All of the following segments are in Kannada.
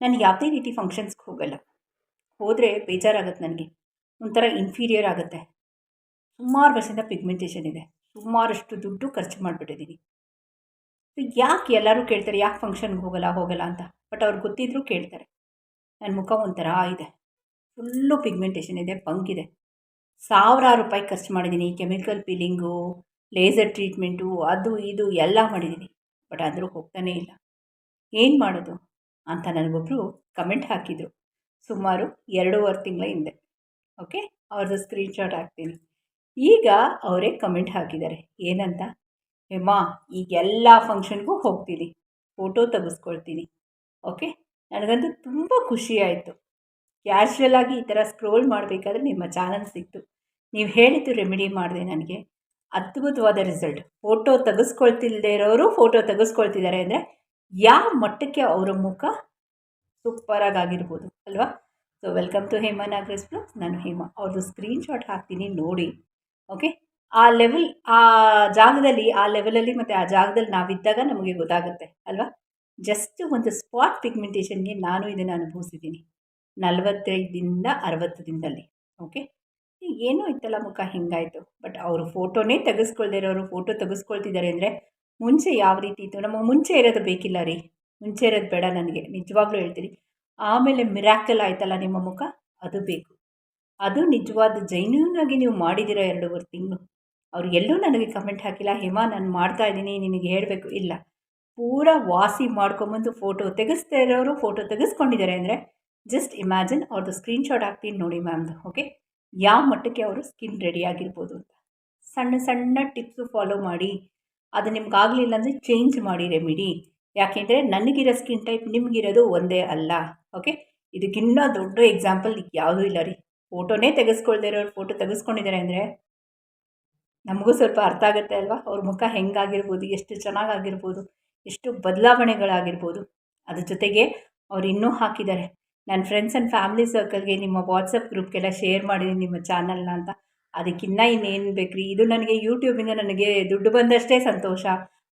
ನಾನು ಯಾವುದೇ ರೀತಿ ಫಂಕ್ಷನ್ಸ್ಗೆ ಹೋಗಲ್ಲ. ಹೋದರೆ ಬೇಜಾರಾಗುತ್ತೆ ನನಗೆ. ಒಂಥರ ಇನ್ಫೀರಿಯರ್ ಆಗುತ್ತೆ. ಸುಮಾರು ವರ್ಷದಿಂದ ಪಿಗ್ಮೆಂಟೇಷನ್ ಇದೆ. ಸುಮಾರಷ್ಟು ದುಡ್ಡು ಖರ್ಚು ಮಾಡಿಬಿಟ್ಟಿದ್ದೀನಿ ಯಾಕೆ ಎಲ್ಲರೂ ಕೇಳ್ತಾರೆ, ಯಾಕೆ ಫಂಕ್ಷನ್ಗೆ ಹೋಗಲ್ಲ ಹೋಗಲ್ಲ ಅಂತ? ಬಟ್ ಅವ್ರು ಗೊತ್ತಿದ್ರೂ ಕೇಳ್ತಾರೆ. ನನ್ನ ಮುಖ ಒಂಥರ ಇದೆ. ಫುಲ್ಲು ಪಿಗ್ಮೆಂಟೇಷನ್ ಇದೆ ಬಂಕಿದೆ ಸಾವಿರಾರು ರೂಪಾಯಿ ಖರ್ಚು ಮಾಡಿದ್ದೀನಿ ಕೆಮಿಕಲ್ ಪೀಲಿಂಗು ಲೇಸರ್ ಟ್ರೀಟ್ಮೆಂಟು ಅದು, ಇದು, ಎಲ್ಲ ಮಾಡಿದ್ದೀನಿ ಬಟ್ ಆದರೂ ಹೋಗ್ತಾನೇ ಇಲ್ಲ. ಏನು ಮಾಡೋದು? ಅಂತ ನನಗೊಬ್ಬರು ಕಮೆಂಟ್ ಹಾಕಿದರು. ಸುಮಾರು ಎರಡೂವರೆ ತಿಂಗಳ ಹಿಂದೆ. ಓಕೆ ಅವ್ರದ್ದು ಸ್ಕ್ರೀನ್ಶಾಟ್ ಹಾಕ್ತೀನಿ. ಈಗ ಅವರೇ ಕಮೆಂಟ್ ಹಾಕಿದ್ದಾರೆ. ಏನಂತ? ಹೇಮಾ ಈಗ ಎಲ್ಲ ಫಂಕ್ಷನ್ಗೂ ಹೋಗ್ತೀನಿ. ಫೋಟೋ ತೆಗೆಸ್ಕೊಳ್ತೀನಿ. ಓಕೆ ನನಗಂತೂ ತುಂಬ ಖುಷಿ ಆಯಿತು. ಕ್ಯಾಶುವಲ್ ಆಗಿ ಈ ಥರ ಸ್ಕ್ರೋಲ್ ಮಾಡಬೇಕಾದ್ರೆ ನಿಮ್ಮ ಚಾನಲ್ ಸಿಕ್ತು. ನೀವು ಹೇಳಿದ್ದು ರೆಮಿಡಿ ಮಾಡಿದೆ ನನಗೆ. ಅದ್ಭುತವಾದ ರಿಸಲ್ಟ್ ಫೋಟೋ ತೆಗೆಸ್ಕೊಳ್ತಿಲ್ಲದೆ ಇರೋರು ಫೋಟೋ ತೆಗೆಸ್ಕೊಳ್ತಿದ್ದಾರೆ ಅಂದರೆ ಯಾವ ಮಟ್ಟಕ್ಕೆ ಅವರ ಮುಖ ಸೂಪರಾಗಿ ಆಗಿರ್ಬೋದು, ಅಲ್ವಾ? So welcome to Hema Nagaraj blogs ನಾನು ಹೇಮಾ. ಅವ್ರದ್ದು ಸ್ಕ್ರೀನ್ಶಾಟ್ ಹಾಕ್ತೀನಿ ನೋಡಿ ಓಕೆ ಆ ಲೆವೆಲ್ ಆ ಜಾಗದಲ್ಲಿ, ಆ ಲೆವೆಲಲ್ಲಿ ಮತ್ತು ಆ ಜಾಗದಲ್ಲಿ ನಾವಿದ್ದಾಗ ನಮಗೆ ಗೊತ್ತಾಗುತ್ತೆ, ಅಲ್ವಾ? ಜಸ್ಟ್ ಒಂದು ಸ್ಪಾಟ್ ಪಿಗ್ಮೆಂಟೇಷನ್ಗೆ ನಾನು ಇದನ್ನು ಅನುಭವಿಸಿದ್ದೀನಿ ನಲವತ್ತೈದಿಂದ ಅರವತ್ತು ದಿನದಲ್ಲಿ ಓಕೆ ಏನೂ ಇತ್ತಲ್ಲ ಮುಖ, ಹಿಂಗಾಯಿತು. ಬಟ್ ಅವರು ಫೋಟೋನೇ ತೆಗೆಸ್ಕೊಳ್ದಿರೋರು ಫೋಟೋ ತೆಗೆಸ್ಕೊಳ್ತಿದ್ದಾರೆ ಅಂದರೆ ಮುಂಚೆ ಯಾವ ರೀತಿ ಇತ್ತು? ನಮಗೆ ಮುಂಚೆ ಇರೋದು ಬೇಕಿಲ್ಲ ರೀ. ಮುಂಚೆ ಇರೋದು ಬೇಡ ನನಗೆ. ನಿಜವಾಗ್ಲೂ ಹೇಳ್ತೀನಿ. ಆಮೇಲೆ ಮಿರಾಕಲ್ ಆಯ್ತಲ್ಲ ನಿಮ್ಮ ಮುಖ? ಅದು ಬೇಕು. ಅದು ನಿಜವಾದ ಜೈನ್ಯೂನಾಗಿ ನೀವು ಮಾಡಿದ್ದೀರ ಎರಡೂವರೆ ತಿಂಗಳು. ಅವ್ರು ಎಲ್ಲೂ ನನಗೆ ಕಮೆಂಟ್ ಹಾಕಿಲ್ಲ. ಹೇಮಾ, ನಾನು ಮಾಡ್ತಾ ಇದ್ದೀನಿ. ನಿನಗೆ ಹೇಳಬೇಕು. ಇಲ್ಲ. ಪೂರಾ ವಾಸಿ ಮಾಡ್ಕೊಂಬಂದು ಫೋಟೋ ತೆಗೆಸ್ತಾ ಇರೋರು ಫೋಟೋ ತೆಗೆಸ್ಕೊಂಡಿದ್ದಾರೆ ಅಂದರೆ ಜಸ್ಟ್ ಇಮ್ಯಾಜಿನ್ ಅವ್ರದ್ದು ಸ್ಕ್ರೀನ್ಶಾಟ್ ಹಾಕ್ತೀನಿ ನೋಡಿ ಮ್ಯಾಮ್ದು ಓಕೆ ಯಾವ ಮಟ್ಟಕ್ಕೆ ಅವರು ಸ್ಕಿನ್ ರೆಡಿ ಆಗಿರ್ಬೋದು ಅಂತ. ಸಣ್ಣ ಸಣ್ಣ ಟಿಪ್ಸು ಫಾಲೋ ಮಾಡಿ. ಅದು ನಿಮ್ಗೆ ಆಗಲಿಲ್ಲ ಅಂದರೆ ಚೇಂಜ್ ಮಾಡಿ ರೆಮಿಡಿ ಯಾಕೆಂದರೆ ನನಗಿರೋ ಸ್ಕಿನ್ ಟೈಪ್ ನಿಮಗಿರೋದು ಒಂದೇ ಅಲ್ಲ. ಓಕೆ ಇದಕ್ಕಿನ್ನೂ ದೊಡ್ಡ ಎಕ್ಸಾಂಪಲ್ ಯಾವುದೂ ಇಲ್ಲ ರೀ. ಫೋಟೋನೇ ತೆಗೆಸ್ಕೊಳ್ದೇ ಇರೋರು ಫೋಟೋ ತೆಗೆಸ್ಕೊಂಡಿದ್ದಾರೆ ಅಂದರೆ ನಮಗೂ ಸ್ವಲ್ಪ ಅರ್ಥ ಆಗುತ್ತೆ ಅಲ್ವಾ? ಅವ್ರ ಮುಖ ಹೆಂಗಾಗಿರ್ಬೋದು, ಎಷ್ಟು ಚೆನ್ನಾಗಾಗಿರ್ಬೋದು, ಎಷ್ಟು ಬದಲಾವಣೆಗಳಾಗಿರ್ಬೋದು. ಅದ್ರ ಜೊತೆಗೆ ಅವ್ರು ಇನ್ನೂ ಹಾಕಿದ್ದಾರೆ ನನ್ನ ಫ್ರೆಂಡ್ಸ್ ಆ್ಯಂಡ್ ಫ್ಯಾಮಿಲಿ ಸರ್ಕಲ್ಗೆ ನಿಮ್ಮ ವಾಟ್ಸಪ್ ಗ್ರೂಪ್ಗೆಲ್ಲ ಶೇರ್ ಮಾಡಿದ್ದೀನಿ ನಿಮ್ಮ ಚಾನಲ್ನ ಅಂತ. ಅದಕ್ಕಿನ್ನ ಇನ್ನೇನು ಬೇಕ್ರಿ? ಇದು ನನಗೆ ಯೂಟ್ಯೂಬಿಂದ ನನಗೆ ದುಡ್ಡು ಬಂದಷ್ಟೇ ಸಂತೋಷ.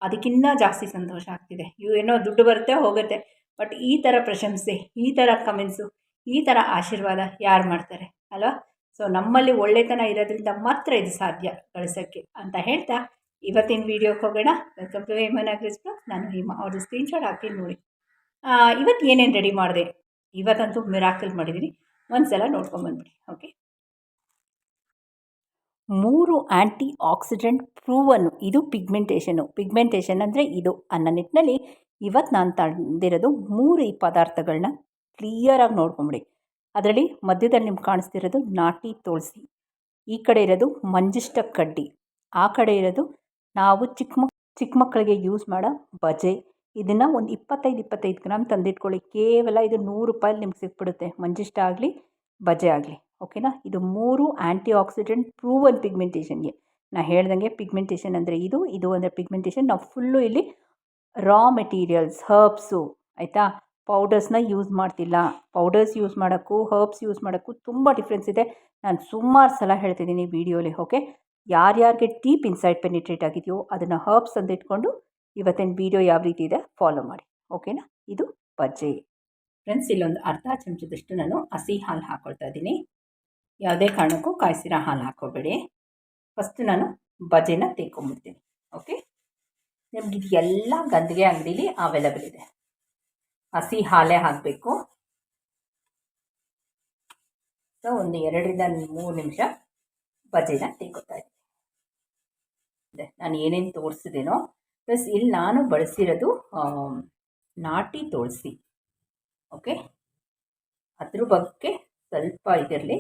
ಅದಕ್ಕಿನ್ನ ಜಾಸ್ತಿ ಸಂತೋಷ ಆಗ್ತಿದೆ. ಇವು ಏನೋ ದುಡ್ಡು ಬರುತ್ತೆ, ಹೋಗುತ್ತೆ. ಬಟ್ ಈ ಥರ ಪ್ರಶಂಸೆ, ಈ ಥರ ಕಮೆಂಟ್ಸು ಈ ಥರ ಆಶೀರ್ವಾದ ಯಾರು ಮಾಡ್ತಾರೆ? ಅಲ್ವಾ? ಸೊ ನಮ್ಮಲ್ಲಿ ಒಳ್ಳೆತನ ಇರೋದ್ರಿಂದ ಮಾತ್ರ ಇದು ಸಾಧ್ಯ ಗಳಿಸೋಕ್ಕೆ ಅಂತ ಹೇಳ್ತಾ ಇವತ್ತಿನ ವೀಡಿಯೋಗೆ ಹೋಗೋಣ. ವೆಲ್ಕಮ್ ಟು ಹೇಮನ್ ಬ್ಲಾಗ್ ನಾನು ಹೇಮ. ಅವ್ರದ್ದು ಸ್ಕ್ರೀನ್ಶಾಟ್ ಹಾಕಿ ನೋಡಿ. ಇವತ್ತು ಏನೇನು ರೆಡಿ ಮಾಡಿದೆ? ಇವತ್ತಂತೂ ಮಿರಾಕಲ್ ಮಾಡಿದ್ದೀನಿ ಒಂದು ಸಲ ನೋಡ್ಕೊಂಬಂದ್ಬಿಡಿ ಓಕೆ ಮೂರು ಆ್ಯಂಟಿ ಆಕ್ಸಿಡೆಂಟ್ ಪ್ರೂವನ್ನು ಇದು ಪಿಗ್ಮೆಂಟೇಷನು. ಪಿಗ್ಮೆಂಟೇಷನ್ ಅಂದರೆ ಇದು. ಅನ್ನೋ ನಿಟ್ಟಿನಲ್ಲಿ ಇವತ್ತು ನಾನು ತಂದಿರೋದು ಮೂರು ಈ ಪದಾರ್ಥಗಳನ್ನ ಕ್ಲಿಯರಾಗಿ ನೋಡ್ಕೊಂಬಿಡಿ. ಅದರಲ್ಲಿ ಮಧ್ಯದಲ್ಲಿ ನಿಮ್ಗೆ ಕಾಣಿಸ್ತಿರೋದು ನಾಟಿ ತುಳಸಿ. ಈ ಕಡೆ ಇರೋದು ಮಂಜಿಷ್ಟ ಕಡ್ಡಿ. ಆ ಕಡೆ ಇರೋದು ನಾವು ಚಿಕ್ಕ ಮಕ್ ಚಿಕ್ಕ ಮಕ್ಕಳಿಗೆ ಯೂಸ್ ಮಾಡೋ ಬಜೆ. ಇದನ್ನು ಒಂದು ಇಪ್ಪತ್ತೈದು ಇಪ್ಪತ್ತೈದು ಗ್ರಾಮ್ ತಂದಿಟ್ಕೊಳ್ಳಿ. ಕೇವಲ ಇದು ನೂರು ರೂಪಾಯಲ್ಲಿ ನಿಮ್ಗೆ ಸಿಕ್ಬಿಡುತ್ತೆ. ಮಂಜಿಷ್ಟ ಆಗಲಿ, ಬಜೆ ಆಗಲಿ. ಓಕೆನಾ? ಇದು ಮೂರು ಆ್ಯಂಟಿ ಆಕ್ಸಿಡೆಂಟ್ ಪ್ರೂವನ್ ಪಿಗ್ಮೆಂಟೇಷನ್ಗೆ ನಾನು ಹೇಳ್ದಂಗೆ ಪಿಗ್ಮೆಂಟೇಷನ್ ಅಂದರೆ ಇದು ಇದು ಅಂದರೆ ಪಿಗ್ಮೆಂಟೇಷನ್ ನಾವು ಫುಲ್ಲು ಇಲ್ಲಿ ರಾ ಮೆಟೀರಿಯಲ್ಸ್ ಹರ್ಬ್ಸು ಆಯಿತಾ? ಪೌಡರ್ಸ್ನ ಯೂಸ್ ಮಾಡ್ತಿಲ್ಲ. ಪೌಡರ್ಸ್ ಯೂಸ್ ಮಾಡೋಕ್ಕೂ ಹರ್ಬ್ಸ್ ಯೂಸ್ ಮಾಡೋಕ್ಕೂ ತುಂಬ ಡಿಫ್ರೆನ್ಸ್ ಇದೆ. ನಾನು ಸುಮಾರು ಸಲ ಹೇಳ್ತಿದ್ದೀನಿ ವೀಡಿಯೋಲಿ, ಓಕೆ? ಯಾರ್ಯಾರಿಗೆ ಡೀಪ್ ಇನ್ಸೈಡ್ ಪೆನಿಟ್ರೇಟ್ ಆಗಿದೆಯೋ, ಅದನ್ನು ಹರ್ಬ್ಸ್ ಅಂತ ಇಟ್ಕೊಂಡು ಇವತ್ತಿನ ವೀಡಿಯೋ ಯಾವ ರೀತಿ ಇದೆ ಫಾಲೋ ಮಾಡಿ. ಓಕೆನಾ? ಇದು ಬಜ್ಜೆ ಫ್ರೆಂಡ್ಸ್ ಇಲ್ಲೊಂದು ಅರ್ಧ ಚಮಚದಷ್ಟು ನಾನು ಹಸಿ ಹಾಲು ಹಾಕ್ಕೊಳ್ತಾ ಇದ್ದೀನಿ. ಯಾವುದೇ ಕಾರಣಕ್ಕೂ ಕಾಯಿಸಿರೋ ಹಾಲು ಹಾಕೋಬೇಡಿ ಫಸ್ಟ್ ನಾನು ಬಜೆನ ತೆಕ್ಕೊಂಬಿಡ್ತೀನಿ ಓಕೆ ನಿಮ್ಗೆ ಎಲ್ಲ ಗಂದಿಗೆ ಅಂಗಡೀಲಿ ಅವೈಲೇಬಲ್ ಇದೆ. ಹಸಿ ಹಾಲೇ ಹಾಕಬೇಕು. ಸೊ ಒಂದು ಎರಡರಿಂದ ಮೂರು ನಿಮಿಷ ಬಜೆನ ತೆಕ್ಕೋತಾ ಇದ್ದೀನಿ. ನಾನು ಏನೇನು ತೋರಿಸಿದೇನೋ ಪ್ಲಸ್ ಇಲ್ಲಿ ನಾನು ಬಳಸಿರೋದು ನಾಟಿ ತುಳಸಿ. ಓಕೆ ಅದ್ರ ಬಗ್ಗೆ ಸ್ವಲ್ಪ ಇದರಲ್ಲಿ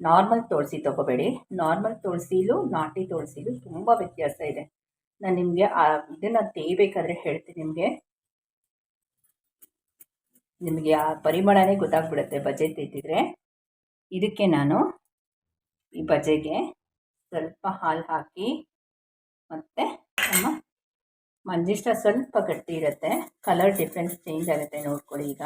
ನಾರ್ಮಲ್ ತುಳಸಿ ತಗೋಬೇಡಿ. ನಾರ್ಮಲ್ ತುಳಸಿಲೂ, ನಾಟಿ ತುಳಸಿಲೂ ತುಂಬ ವ್ಯತ್ಯಾಸ ಇದೆ. ನಾನು ನಿಮಗೆ ಇದನ್ನು ತೇಯಬೇಕಾದ್ರೆ ಹೇಳ್ತೀನಿ ನಿಮಗೆ. ನಿಮಗೆ ಆ ಪರಿಮಳನೇ ಗೊತ್ತಾಗ್ಬಿಡುತ್ತೆ ಬಜೆ ತೆಗೆದಿದ್ರೆ ಇದಕ್ಕೆ ನಾನು ಈ ಬಜೆಗೆ ಸ್ವಲ್ಪ ಹಾಲು ಹಾಕಿ ಮತ್ತು ನಮ್ಮ ಮಂಜಿಷ್ಟ ಸ್ವಲ್ಪ ಗಟ್ಟಿ ಇರುತ್ತೆ. ಕಲರ್ ಡಿಫ್ರೆನ್ಸ್ ಚೇಂಜ್ ಆಗುತ್ತೆ ನೋಡ್ಕೊಳ್ಳಿ ಈಗ.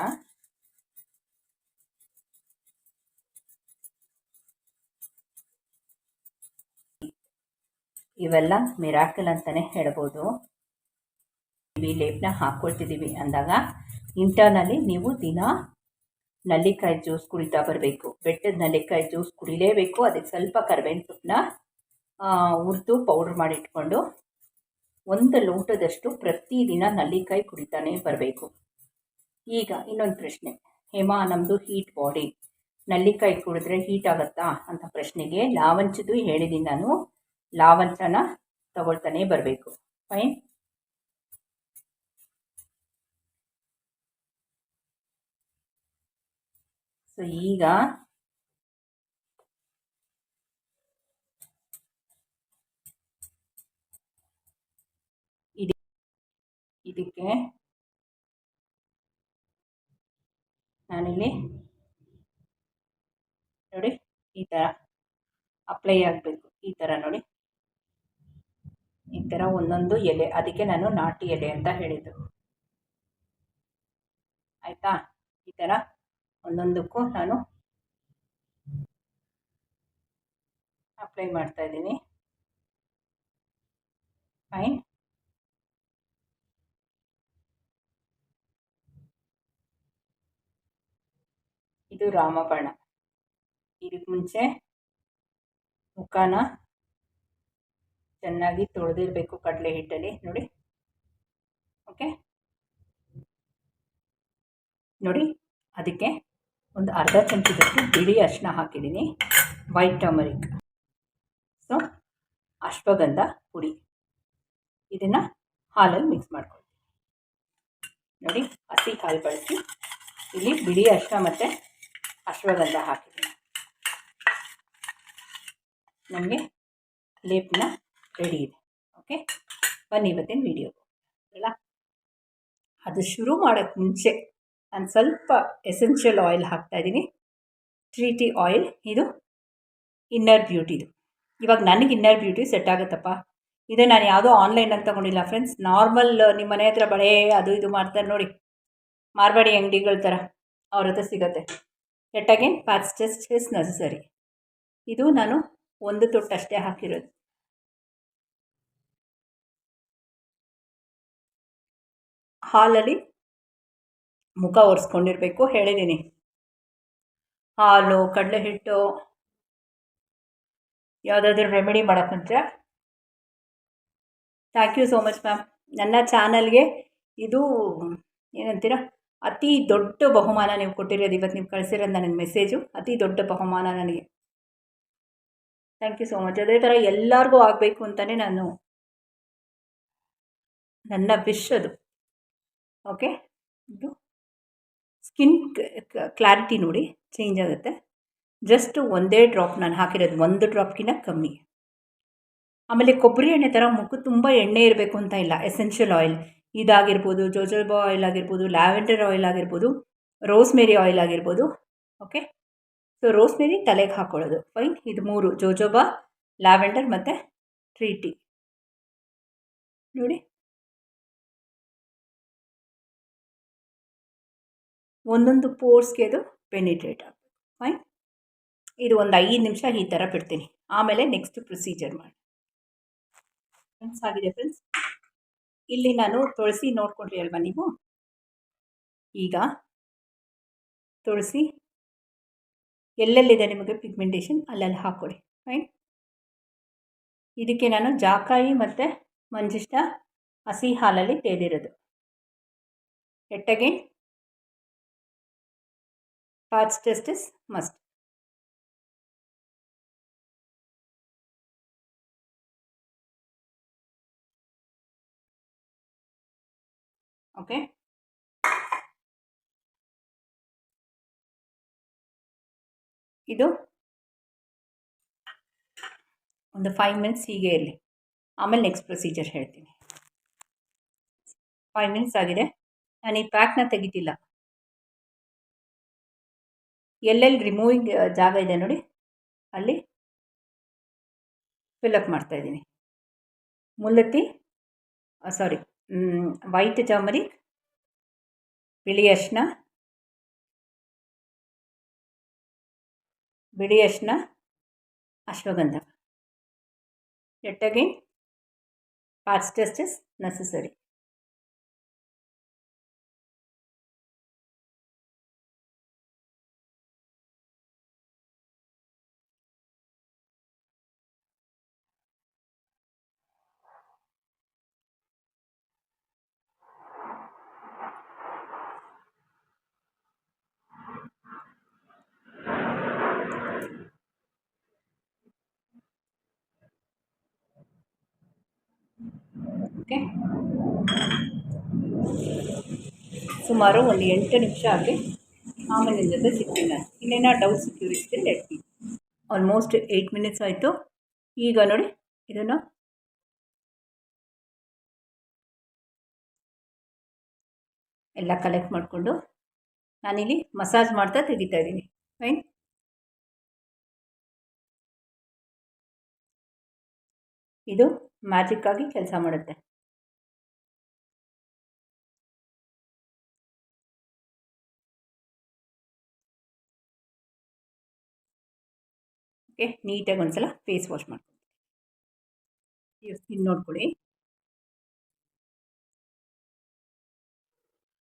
ಇವೆಲ್ಲ ಮಿರಾಕಲ್ ಅಂತಲೇ ಹೇಳ್ಬೋದು. ಈ ಲೇಪ್ನ ಹಾಕ್ಕೊಳ್ತಿದ್ದೀವಿ ಅಂದಾಗ, ಇಂಟರ್ನಲ್ಲಿ ನೀವು ದಿನ ನಲ್ಲಿಕಾಯಿ ಜ್ಯೂಸ್ ಕುಡಿತಾ ಬರಬೇಕು. ಬೆಟ್ಟದ ನಲ್ಲಿಕಾಯಿ ಜ್ಯೂಸ್ ಕುಡಿಲೇಬೇಕು. ಅದಕ್ಕೆ ಸ್ವಲ್ಪ ಕರ್ಬೇವಿನ ಸೊಪ್ಪನ್ನ ಹುರಿದು ಪೌಡ್ರ್ ಮಾಡಿಟ್ಕೊಂಡು ಒಂದು ಲೋಟದಷ್ಟು ಪ್ರತಿದಿನ ನಲ್ಲಿಕಾಯಿ ಕುಡಿತಾನೆ ಬರಬೇಕು. ಈಗ ಇನ್ನೊಂದು ಪ್ರಶ್ನೆ. ಹೇಮಾ ನಮ್ಮದು ಹೀಟ್ ಬಾಡಿ. ನಲ್ಲಿಕಾಯಿ ಕುಡಿದ್ರೆ ಹೀಟ್ ಆಗುತ್ತಾ ಅಂತ ಪ್ರಶ್ನೆಗೆ ಲಾವಂಚದ್ದು ಹೇಳಿದ್ದೀನಿ ನಾನು. ಲಾವಂಚನ ತಗೊಳ್ತಾನೆ ಬರಬೇಕು. ಫೈನ್ ಸೊ ಈಗ ಇದಕ್ಕೆ ನಾನಿಲ್ಲಿ ನೋಡಿ ಈ ಥರ ಅಪ್ಲೈ ಆಗಬೇಕು. ಈ ಥರ ನೋಡಿ. ಈ ಥರ ಒಂದೊಂದು ಎಲೆ, ಅದಕ್ಕೆ ನಾನು ನಾಟಿ ಎಲೆ ಅಂತ ಹೇಳಿದ್ದು. ಆಯಿತಾ? ಈ ಥರ ಒಂದೊಂದಕ್ಕೂ ನಾನು ಅಪ್ಲೈ ಮಾಡ್ತಾ ಇದ್ದೀನಿ. ಫೈನ್ ಇದು ರಾಮಬಾಣ. ಇದಕ್ಕೆ ಮುಂಚೆ ಮುಖಾನ ಚೆನ್ನಾಗಿ ತೊಳೆದಿರಬೇಕು ಕಡಲೆ ಹಿಟ್ಟಲ್ಲಿ, ನೋಡಿ. ಓಕೆ ನೋಡಿ, ಅದಕ್ಕೆ ಒಂದು ಅರ್ಧ ಚಮಚದಷ್ಟು ಬಿಳಿ ಅರಿಶಿನ ಹಾಕಿದ್ದೀನಿ. ವೈಟ್ ಟರ್ಮರಿಕ್ ಸೊ ಅಶ್ವಗಂಧ ಪುಡಿ. ಇದನ್ನು ಹಾಲಲ್ಲಿ ಮಿಕ್ಸ್ ಮಾಡ್ಕೊಳ್ತೀನಿ. ನೋಡಿ, ಹಸಿ ಹಾಲು ಬಳಸಿ. ಇಲ್ಲಿ ಬಿಳಿ ಅರಿಶಿನ ಮತ್ತು ಅಶ್ವಗಂಧ ಹಾಕಿದ್ದೀನಿ. ನಮಗೆ ಲೇಪನ ರೆಡಿ ಇದೆ. ಓಕೆ ಬನ್ನಿ ಇವತ್ತಿನ ವಿಡಿಯೋ ಅಲ್ಲ ಅದು ಶುರು ಮಾಡೋಕ್ಕೆ ಮುಂಚೆ ನಾನು ಸ್ವಲ್ಪ ಎಸೆನ್ಷಿಯಲ್ ಆಯಿಲ್ ಹಾಕ್ತಾಯಿದ್ದೀನಿ ತ್ರೀ ಟಿ ಆಯಿಲ್ ಇದು ಇನ್ನರ್ ಬ್ಯೂಟಿದು ಇವಾಗ ನನಗೆ ಇನ್ನರ್ ಬ್ಯೂಟಿ ಸೆಟ್ ಆಗುತ್ತಪ್ಪ. ಇದು ನಾನು ಯಾವುದೋ ಆನ್ಲೈನಲ್ಲಿ ತೊಗೊಂಡಿಲ್ಲ ಫ್ರೆಂಡ್ಸ್ ನಾರ್ಮಲ್ ನಿಮ್ಮ ಮನೆ ಹತ್ರ ಬಳೆ ಅದು ಇದು ಮಾಡ್ತಾರೆ ನೋಡಿ. ಮಾರ್ವಾಡಿ ಅಂಗಡಿಗಳ ಥರ ಅವ್ರ ಹತ್ರ ಸಿಗುತ್ತೆ. At again patch test is necessary ಇದು ನಾನು ಒಂದು ತೊಟ್ಟಷ್ಟೇ ಹಾಕಿರೋದು. ಹಾಲಲ್ಲಿ ಮುಖ ಒರೆಸ್ಕೊಂಡಿರಬೇಕು ಹೇಳಿದ್ದೀನಿ ಹಾಲು ಕಡಲೆ ಹಿಟ್ಟು ಯಾವುದಾದ್ರೂ remedy ಮಾಡೋಕ್ಕಂದ್ರೆ thank you so much ma'am ನನ್ನ ಚಾನಲ್ಗೆ ಇದು, ಏನಂತೀರ, ಅತಿ ದೊಡ್ಡ ಬಹುಮಾನ ನೀವು ಕೊಟ್ಟಿರೋದು ಇವತ್ತು ನೀವು ಕಳಿಸಿರೋದು ನನಗೆ ಮೆಸೇಜು ಅತಿ ದೊಡ್ಡ ಬಹುಮಾನ ನನಗೆ. ಥ್ಯಾಂಕ್ ಯು ಸೋ ಮಚ್ ಅದೇ ಥರ ಎಲ್ಲರಿಗೂ ಆಗಬೇಕು ಅಂತಲೇ ನಾನು ನನ್ನ ವಿಶ್ ಅದು. ಓಕೆ ಇದು ಸ್ಕಿನ್ ಕ್ಲಾರಿಟಿ ನೋಡಿ ಚೇಂಜ್ ಆಗುತ್ತೆ. ಜಸ್ಟ್ ಒಂದೇ ಡ್ರಾಪ್ ನಾನು ಹಾಕಿರೋದು ಒಂದು ಡ್ರಾಪ್ಗಿಂತ ಕಮ್ಮಿ. ಆಮೇಲೆ ಕೊಬ್ಬರಿ ಎಣ್ಣೆ ಥರ ಮುಖ ತುಂಬ ಎಣ್ಣೆ ಇರಬೇಕು ಅಂತ ಇಲ್ಲ. ಎಸೆನ್ಷಿಯಲ್ ಆಯಿಲ್ ಇದಾಗಿರ್ಬೋದು ಜೋಜೋಬಾ ಆಯಿಲ್ ಆಗಿರ್ಬೋದು ಲ್ಯಾವೆಂಡರ್ ಆಯಿಲ್ ಆಗಿರ್ಬೋದು ರೋಸ್ಮೇರಿ ಆಯಿಲ್ ಆಗಿರ್ಬೋದು. ಓಕೆ ಸೊ ರೋಸ್ಮೇರಿ ತಲೆಗೆ ಹಾಕೊಳ್ಳೋದು. ಫೈನ್ ಇದು ಮೂರು ಜೋಜೋಬಾ ಲ್ಯಾವೆಂಡರ್ ಮತ್ತು ಟ್ರೀಟಿ ನೋಡಿ. ಒಂದೊಂದು ಪೋರ್ಸ್ಗೆ ಅದು ಪೆನಿಟ್ರೇಟ್ ಆಗಬೇಕು. ಫೈನ್ ಇದು ಒಂದು ಐದು ನಿಮಿಷ ಈ ಥರ ಬಿಡ್ತೀನಿ. ಆಮೇಲೆ ನೆಕ್ಸ್ಟ್ ಪ್ರೊಸೀಜರ್ ಮಾಡಿ. ಫ್ರೆಂಡ್ಸ್ ಆಗಿದೆ ಫ್ರೆಂಡ್ಸ್ ಇಲ್ಲಿ ನಾನು ತುಳಸಿ ನೋಡ್ಕೊಂಡ್ರಿ ಅಲ್ವಾ ನೀವು? ಈಗ ತುಳಸಿ ಎಲ್ಲೆಲ್ಲಿದೆ ನಿಮಗೆ ಪಿಗ್ಮೆಂಟೇಷನ್ ಅಲ್ಲಲ್ಲಿ ಹಾಕ್ಕೊಳ್ಳಿ ಫೈನ್ ಇದಕ್ಕೆ ನಾನು ಜಾಕಾಯಿ ಮತ್ತು ಮಂಜಿಷ್ಟ ಹಸಿ ಹಾಲಲ್ಲಿ ತೇದಿರೋದು ಎಟ್ಟಗೆ patch test is must okay ಇದು ಒಂದು ಫೈವ್ ಮಿನಿಟ್ಸ್ ಹೀಗೆ ಇರಲಿ. ಆಮೇಲೆ ನೆಕ್ಸ್ಟ್ ಪ್ರೊಸೀಜರ್ ಹೇಳ್ತೀನಿ. ಫೈವ್ ಮಿನಿಟ್ಸ್ ಆಗಿದೆ. ನಾನು ಈ ಪ್ಯಾಕ್ನ ತೆಗಿತಿಲ್ಲ. ಎಲ್ಲೆಲ್ಲಿ ರಿಮೂವಿಂಗ್ ಜಾಗ ಇದೆ ನೋಡಿ. ಅಲ್ಲಿ ಫಿಲಪ್ ಮಾಡ್ತಾಯಿದ್ದೀನಿ ಮುಲ್ಲತ್ತಿ ಸಾರಿ ವೈಟ್ ಟರ್ಮರಿಕ್ ಬಿಳಿ ಅರಿಶಿನ ಬಿಳಿ ಅರಿಶಿನ, ashwagandha. At again is necessary. ಸುಮಾರು ಒಂದು ಎಂಟು ನಿಮಿಷ ಆಗಲಿ ಆಮೇಲೆ ನಿನ್ನ ಜೊತೆ ಸಿಗ್ತೀನಿ ನಾನು. ಇನ್ನೇನೋ ಡೌಟ್ಸ್ ಕ್ಯೂರಿಯಸ್ಗೆ ಲೆಟ್ ಆಲ್ಮೋಸ್ಟ್ ಏಯ್ಟ್ ಮಿನಿಟ್ಸ್ ಆಯಿತು. ಈಗ ನೋಡಿ, ಇದನ್ನು ಎಲ್ಲ ಕಲೆಕ್ಟ್ ಮಾಡಿಕೊಂಡು ನಾನಿಲ್ಲಿ ಮಸಾಜ್ ಮಾಡ್ತಾ ತೆಗಿತಾ ಇದ್ದೀನಿ. ಫೈನ್ ಇದು ಮ್ಯಾಜಿಕ್ ಆಗಿ ಕೆಲಸ ಮಾಡುತ್ತೆ. ಓಕೆ, ನೀಟಾಗಿ ಒಂದ್ಸಲ ಫೇಸ್ ವಾಶ್ ಮಾಡ್ಕೊಳ್ಳಿ ಸ್ಕಿನ್ ನೋಡ್ಕೊಳ್ಳಿ.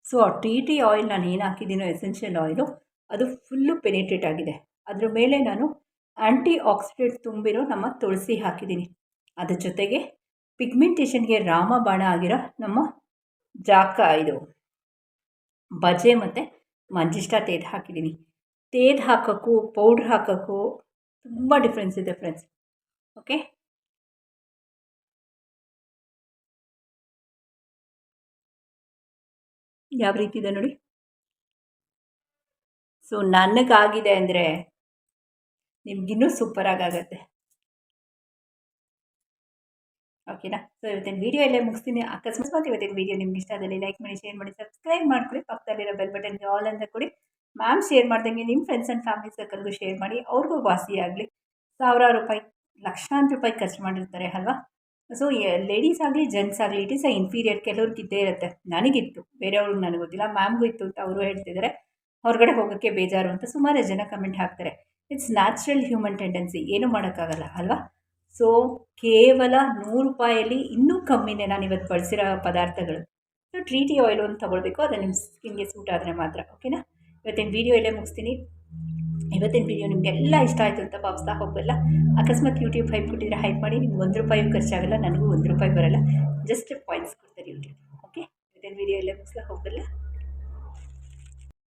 ಸೊ ಆ ಟಿ ಟಿ ಆಯಿಲ್ ನಾನು ಏನು ಹಾಕಿದ್ದೀನೋ ಎಸೆನ್ಷಿಯಲ್ ಆಯಿಲು ಅದು ಫುಲ್ಲು ಪೆನಿಟ್ರೇಟ್ ಆಗಿದೆ. ಅದ್ರ ಮೇಲೆ ನಾನು ಆ್ಯಂಟಿ ಆಕ್ಸಿಡೆಂಟ್ ತುಂಬಿರೋ ನಮ್ಮ ತುಳಸಿ ಹಾಕಿದ್ದೀನಿ. ಅದ್ರ ಜೊತೆಗೆ ಪಿಗ್ಮೆಂಟೇಷನ್ಗೆ ರಾಮಬಾಣ ಆಗಿರೋ ನಮ್ಮ ಜಾಕ ಇದು, ಬಜೆ ಮತ್ತು ಮಂಜಿಷ್ಟ ತೇದು ಹಾಕಿದ್ದೀನಿ. ತೇದು ಹಾಕೋಕ್ಕೂ ಪೌಡ್ರ್ ಹಾಕೋಕ್ಕೂ ತುಂಬ ಡಿಫ್ರೆನ್ಸ್ ಇದೆ ಫ್ರೆಂಡ್ಸ್ ಓಕೆ ಯಾವ ರೀತಿ ಇದೆ ನೋಡಿ? ಸೊ ನನಗಾಗಿದೆ ಅಂದರೆ ನಿಮ್ಗಿನ್ನೂ ಸೂಪರಾಗಿ ಆಗುತ್ತೆ ಓಕೆನಾ ಸೊ ಇವತ್ತಿನ ವೀಡಿಯೋ ಎಲ್ಲೇ ಮುಗಿಸ್ತೀನಿ. ಅಕಸ್ಮಾತ್ ಇವತ್ತಿನ ವೀಡಿಯೋ ನಿಮ್ಗೆ ಇಷ್ಟ ಆದಲ್ಲಿ ಲೈಕ್ ಮಾಡಿ ಶೇರ್ ಮಾಡಿ ಸಬ್ಸ್ಕ್ರೈಬ್ ಮಾಡ್ಕೊಳ್ಳಿ. ಪಕ್ಕದಲ್ಲಿರೋ ಬೆಲ್ ಬಟನ್ಗೆ ಆಲ್ ಅಂತ ಕೊಡಿ. ಮ್ಯಾಮ್ ಶೇರ್ ಮಾಡ್ದಂಗೆ ನಿಮ್ಮ ಫ್ರೆಂಡ್ಸ್ ಆ್ಯಂಡ್ ಫ್ಯಾಮಿಲಿ ಸರ್ಕಲ್ಗೂ ಶೇರ್ ಮಾಡಿ, ಅವ್ರಿಗೂ ವಾಸಿಯಾಗಲಿ ಸಾವಿರಾರು ರೂಪಾಯಿ, ಲಕ್ಷಾಂತರ ರೂಪಾಯಿ ಖರ್ಚು ಮಾಡಿರ್ತಾರೆ, ಅಲ್ವಾ? ಸೊ ಲೇಡೀಸ್ ಆಗಲಿ ಜೆಂಟ್ಸ್ ಆಗಲಿ ಇಟ್ ಈಸ್ ಅ ಇನ್ಫೀರಿಯರ್ ಕೆಲವ್ರಿಗೆ ಇದ್ದೇ ಇರುತ್ತೆ. ನನಗಿತ್ತು, ಬೇರೆಯವ್ರಿಗೆ ನನಗೆ ಗೊತ್ತಿಲ್ಲ ಮ್ಯಾಮ್ಗೂ ಇತ್ತು ಅಂತ ಅವರು ಹೇಳ್ತಿದ್ದಾರೆ ಹೊರಗಡೆ ಹೋಗೋಕ್ಕೆ ಬೇಜಾರು ಅಂತ ಸುಮಾರು ಜನ ಕಮೆಂಟ್ ಹಾಕ್ತಾರೆ. ಇಟ್ಸ್ ನ್ಯಾಚುರಲ್ ಹ್ಯೂಮನ್ ಟೆಂಡೆನ್ಸಿ ಏನೂ ಮಾಡೋಕ್ಕಾಗಲ್ಲ, ಅಲ್ವಾ? ಸೊ ಕೇವಲ ನೂರು ರೂಪಾಯಲ್ಲಿ ಇನ್ನೂ ಕಮ್ಮಿನೇ ನಾನು ಇವತ್ತು ಬಳಸಿರೋ ಪದಾರ್ಥಗಳು. ಸೊ ಟ್ರೀಟಿ ಆಯಿಲ್ ಒಂದು ತೊಗೊಳ್ಬೇಕು ಅದು ನಿಮ್ಮ ಸ್ಕಿನ್ಗೆ ಸೂಟ್ ಆದರೆ ಮಾತ್ರ ಓಕೆನಾ ಇವತ್ತಿನ ವೀಡಿಯೋ ಇಲ್ಲೇ ಮುಗಿಸ್ತೀನಿ. ಇವತ್ತಿನ ವೀಡಿಯೋ ನಿಮಗೆಲ್ಲ ಇಷ್ಟ ಆಯಿತು ಅಂತ ಭಾವಿಸ್ತಾ ಹೋಗಲ್ಲ ಅಕಸ್ಮಾತ್ ಯೂಟ್ಯೂಬ್ ಹೈಪ್ ಕೊಟ್ಟಿದ್ರೆ ಹೈಪ್ ಮಾಡಿ ನಿಮ್ಗೆ ಒಂದು ರೂಪಾಯಿ ಖರ್ಚಾಗಲ್ಲ, ನನಗೂ ಒಂದು ರೂಪಾಯಿ ಬರಲ್ಲ. ಜಸ್ಟ್ ಪಾಯಿಂಟ್ಸ್ ಕೊಡ್ತಾರೆ ಯೂಟ್ಯೂಬ್ ಓಕೆ ಇವತ್ತಿನ ವೀಡಿಯೋ ಇಲ್ಲೇ ಮುಗಿಸ್ಲಾ ಹೋಗಲ್ಲ